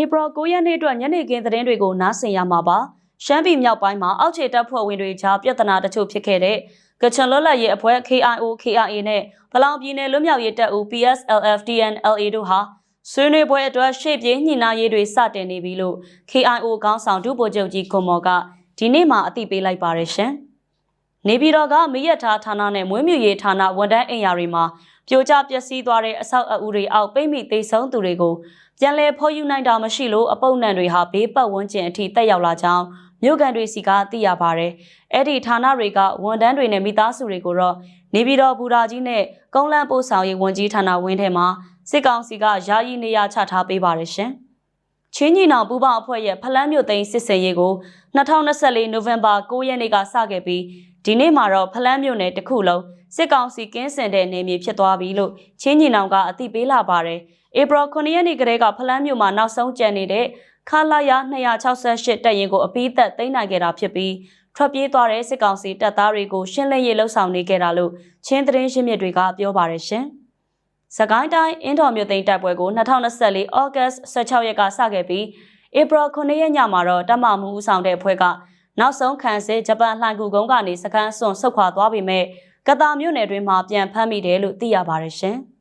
ဧပြီ9ရက်နေ့အတွက်ညနေခင်းသတင်းတွေကိုနားဆင်ရမှာပါ။ရှမ်းပြည်မြောက်ပိုင်းမှာအောက်ခြေတပ်ဖွဲ့ဝင်တွေကြားပြဿနာတချို့ဖြစ်ခဲ့တဲ့ကချင်လွတ်လပ်ရေးအဖွဲ့ KIO KIA နဲ့ဗလောင်ပြည်နယ်လွတ်မြောက်ရေးတပ်ဦး PSLF TNLA တို့ဟာဆွေးနွေးပွဲအတွက်ရှေ့ပြေးညှိနှိုင်းရေးတွေစတင်နေပြီလို့ KIO ခေါင်းဆောင်ဒုဗိုလ်ချုပ်ကြီးကွန်မော်ကဒီနေ့မှအသိပေးလိုက်ပါတယ်ရှင်။နေပြည်တော်ကမရက်ထားဌာနနဲ့မွေးမြူရေးဌာနဝန်ထမ်းအိမ်ယာတွေမှာ ပြိုကျပျက်စီးသွားတဲ့အဆောက်အဦတွေအောက်ပိတ်မိသိမ်းဆုံးသူတွေကိုပြန်လည်ဖော်ယူနိုင်တာမရှိလို့အပုပ်နံတွေဟာဘေးပတ်ဝန်းကျင်အထိတက်ရောက်လာကြောင်းမြို့ကန်တွေစီကသိရပါတယ်။အဲ့ဒီဌာနတွေကဝန်ထမ်းတွေနဲ့မိသားစုတွေကိုတော့နေပြည်တော်ဘူရာကြီးနဲ့ကုန်းလန်းပို့ဆောင်ရေးဝန်ကြီးဌာနဝင်းထဲမှာစစ်ကောင်စီကယာယီနေရာချထားပေးပါတယ်ရှင်။ ချင်းညီနောင်ပူးပေါင်းအဖွဲ့ရဲ့ဖလန်းမြို့သိမ်းစစ်စင်ရေးကို2024နိုဝင်ဘာ9ရက်နေ့ကစခဲ့ပြီးဒီနေ့မှာတော့ဖလန်းမြို့နယ်တစ်ခုလုံးစစ်ကောင်စီကင်းစင်တဲ့နေမြေဖြစ်သွားပြီလို့ချင်းညီနောင်ကအသိပေးလာပါတယ်။ဧပြီ9ရက်နေ့ကတည်းကဖလန်းမြို့မှာနောက်ဆုံးကျန်နေတဲ့ခလာယာ268တပ်ရင်ကိုအပိသက်သိမ်းနိုင်ခဲ့တာဖြစ်ပြီးထွက်ပြေးသွားတဲ့စစ်ကောင်စီတပ်သားတွေကိုရှင်းလင်းရေးလှုပ်ဆောင်နေကြတာလို့ချင်းသတင်းရင်းမြစ်တွေကပြောပါတယ်ရှင်။ စကိုင်းတိုင်းအင်းတော်မြို့သိမ်းတိုက်ပွဲကို2024ဩဂတ်16ရက်ကစခဲ့ပြီးဧပြီ9ရက်ညမှာတော့တမမှုဦးဆောင်တဲ့အဖွဲ့ကနောက်ဆုံးခံစစ်ဂျပန်လှိုင်ကူကုန်းကနေစကန်စွန်ဆုတ်ခွာသွားပေမဲ့ကတာမြို့နယ်တွင်မှပြန်ဖမ်းမိတယ်လို့သိရပါတယ်ရှင်။